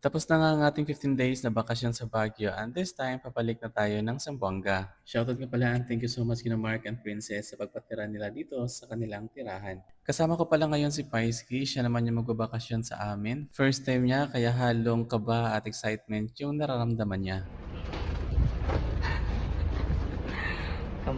Tapos na nga ang ating 15 days na bakasyon sa Baguio and this time papalik na tayo ng Zamboanga. Shoutout nga pala and thank you so much kina Mark and Princess sa pagpatira nila dito sa kanilang tirahan. Kasama ko pala ngayon si Paisky, siya naman yung magbabakasyon sa amin. First time niya kaya halong kaba at excitement yung nararamdaman niya.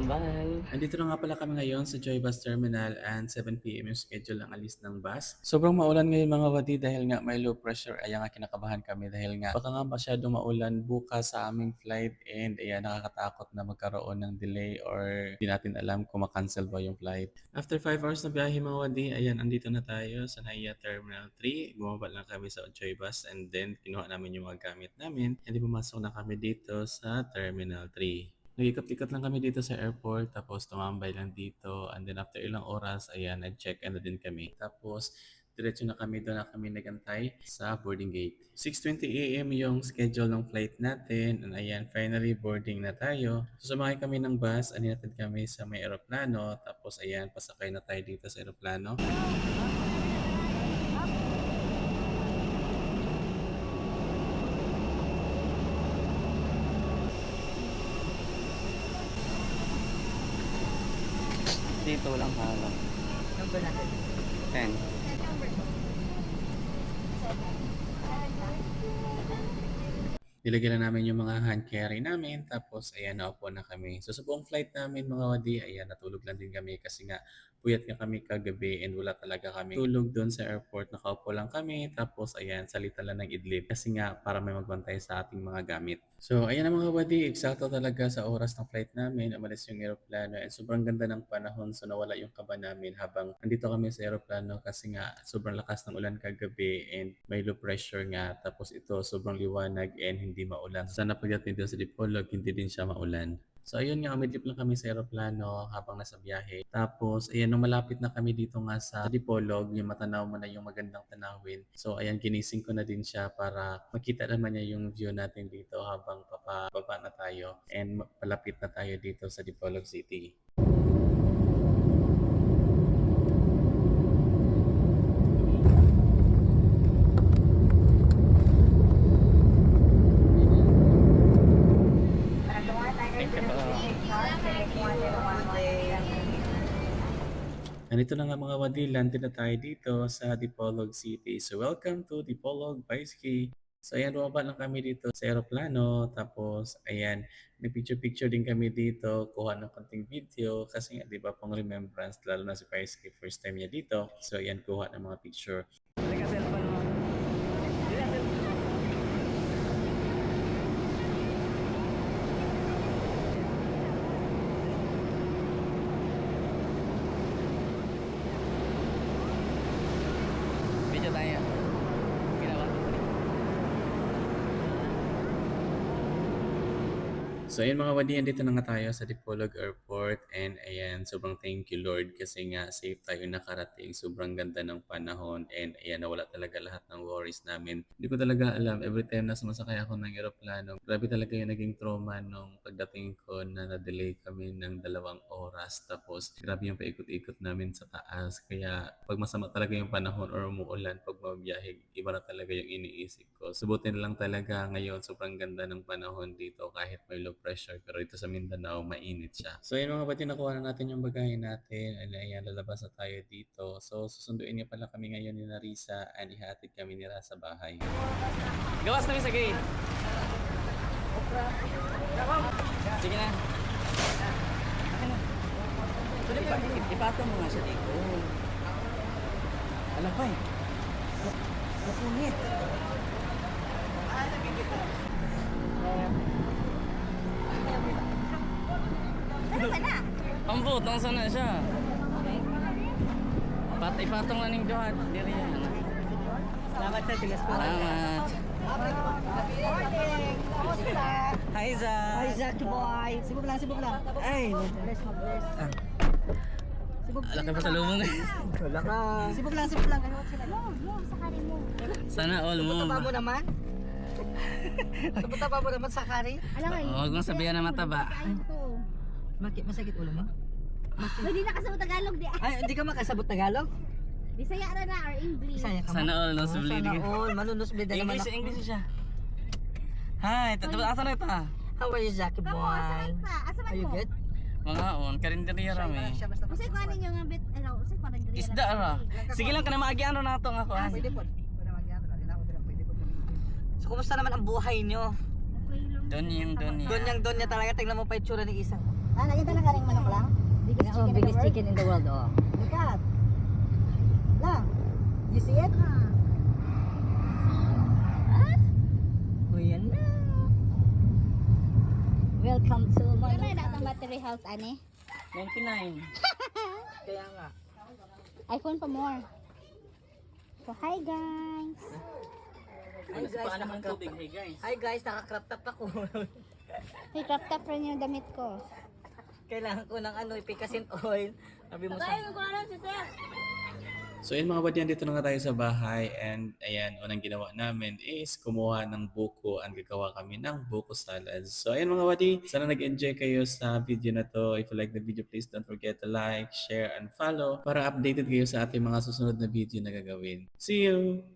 Kambal. Nandito na nga pala kami ngayon sa Joy Bus Terminal and 7pm yung schedule ng alis ng bus. Sobrang maulan ngayon mga wadi dahil nga may low pressure. Ayan nga kinakabahan kami dahil nga baka nga masyadong maulan bukas sa aming flight and ayan nakakatakot na magkaroon ng delay or di natin alam kung makancel ba yung flight. After 5 hours na biyahe mga wadi, ayan andito na tayo sa Naiya Terminal 3. Bumaba lang kami sa Joy Bus and then kinuha namin yung mga gamit namin and pumasok na kami dito sa Terminal 3. Nag-ikot-ikot lang kami dito sa airport, tapos tumambay lang dito. And then after ilang oras, ayan, nag-check-in na din kami. Tapos, diretso na kami, doon na kami nagantay sa boarding gate. 6.20 a.m. yung schedule ng flight natin. And ayan, finally boarding na tayo. So, sumakay kami ng bus, aninatid kami sa may aeroplano. Tapos, ayan, pasakay na tayo dito sa aeroplano. Dito lang halang. Number natin. 10. Nilagyan na namin yung mga hand carry namin. Tapos, ayan, naupo na kami. So, sa buong flight namin, mga wadi, ayan, natulog lang din kami kasi nga, puyat nga kami kagabi and wala talaga kami tulog doon sa airport. Nakaupo lang kami. Tapos, ayan, salita lang ng idlip. Kasi nga, para may magbantay sa ating mga gamit. So, ayan na mga wadi, eksakto talaga sa oras ng flight namin. Umalis yung aeroplano and sobrang ganda ng panahon. So, nawala yung kaba namin habang nandito kami sa aeroplano kasi nga, sobrang lakas ng ulan kagabi and may low pressure nga. Tapos ito, sobrang liwanag and hindi maulan. Sana pagdating dito sa Dipolog, hindi din siya maulan. So ayun nga, umidlip lang kami sa aeroplano habang nasa biyahe. Tapos, ayan, nung malapit na kami dito nga sa Dipolog, yung matanaw mo na yung magandang tanawin. So ayan, ginising ko na din siya para makita naman niya yung view natin dito habang papababa na tayo and palapit na tayo dito sa Dipolog City. Thank you po. Nandito na nga mga wadi, landed na tayo dito sa Dipolog City. So welcome to Dipolog by Ski. So ayan, bumaba lang kami dito sa aeroplano. Tapos ayan, nag-picture-picture din kami dito. Kuha ng konting video. Kasi nga, di ba, pang remembrance, lalo na si Paisky, first time niya dito. So ayan, kuha ng mga picture. Teka, cellphone mo. Video tayo. Ginawa. So ayun mga wadi, andito na nga tayo sa Dipolog Airport and ayan, sobrang thank you Lord kasi nga safe tayo nakarating. Sobrang ganda ng panahon and ayan, nawala talaga lahat ng worries namin. Hindi ko talaga alam, every time na sumasakay ako ng aeroplano, grabe talaga yung naging trauma nung pagdating ko na na-delay kami ng dalawang oras. Tapos grabe yung paikot-ikot namin sa taas. Kaya pag masama talaga yung panahon or umuulan, pag mabiyahe, iba na talaga yung iniisip ko. Subutin lang talaga ngayon, sobrang ganda ng panahon dito kahit may low pressure. Pero dito sa Mindanao, mainit siya. So yun mga bati, nakuha na natin yung bagahe natin. And ayan, lalabas na tayo dito. So susunduin niya pala kami ngayon ni Narisa and ihatid kami nila sa bahay. Gawas namin sa gate. Sige na. Ipa, ipatong mo nga siya dito. Alam pa eh. Napunit. Ano nang sana siya. Pat ipatong na ning Johan. Diri yan. Salamat sa tigas ko. Salamat. Hi, Zach. Hi, Zach boy! Sibog lang, sibog lang. Ay. Bless, mag-bless. Ah. Sibog Alak ka pa sa lumong. Wala ka. Sibog lang, sibog lang. Ano sila? Sana all mo. Taba mo naman? Taba mo naman sa kari? Alam nga, Huwag mong sabihan na mataba. Maki, masakit ulo mo? Hindi nakasama Tagalog di. Ay, hindi ka makasabot Tagalog? Bisaya ra na or English? Bisaya ka Sana all, no? Oh, Sublid. Sana all. Manunusblid na naman English, siya. Hi, tata asa na ito? How are you, Jackie boy? Asa man Are you mo? good? Mga on, karinderiya rami. Usay ko ano nga bit, ano, usay ko rin Isda ra. Sige lang ka na maagiano na ito nga ko. ah. Pwede po. Pwede magyano na. Dinako din pwede po. So, kumusta naman ang buhay nyo? Okay lang. Doon yung doon yung. Doon yung doon niya talaga. Tingnan mo pa yung tsura ng isa. Ah, nagyan ka na karing manok lang? Biggest Oh, chicken biggest in the world? chicken in the world, oh. Look at. Lang. You see it? O, yan na. Welcome to my Ano na ang battery health, ane? 99. Kaya nga. iPhone pa more. So, hi guys. Hi guys, Paano man tubig, hey guys. Hi guys, nakakrop top ako. Hey, crop top rin yung damit ko. Kailangan ko ng ano, ipikasin oil. Sabi mo sa... So yun mga budyan, dito na nga tayo sa bahay and ayan, unang ginawa namin is kumuha ng buko and gagawa kami ng buko salad. So ayan mga wadi, sana nag-enjoy kayo sa video na to. If you like the video, please don't forget to like, share, and follow para updated kayo sa ating mga susunod na video na gagawin. See you!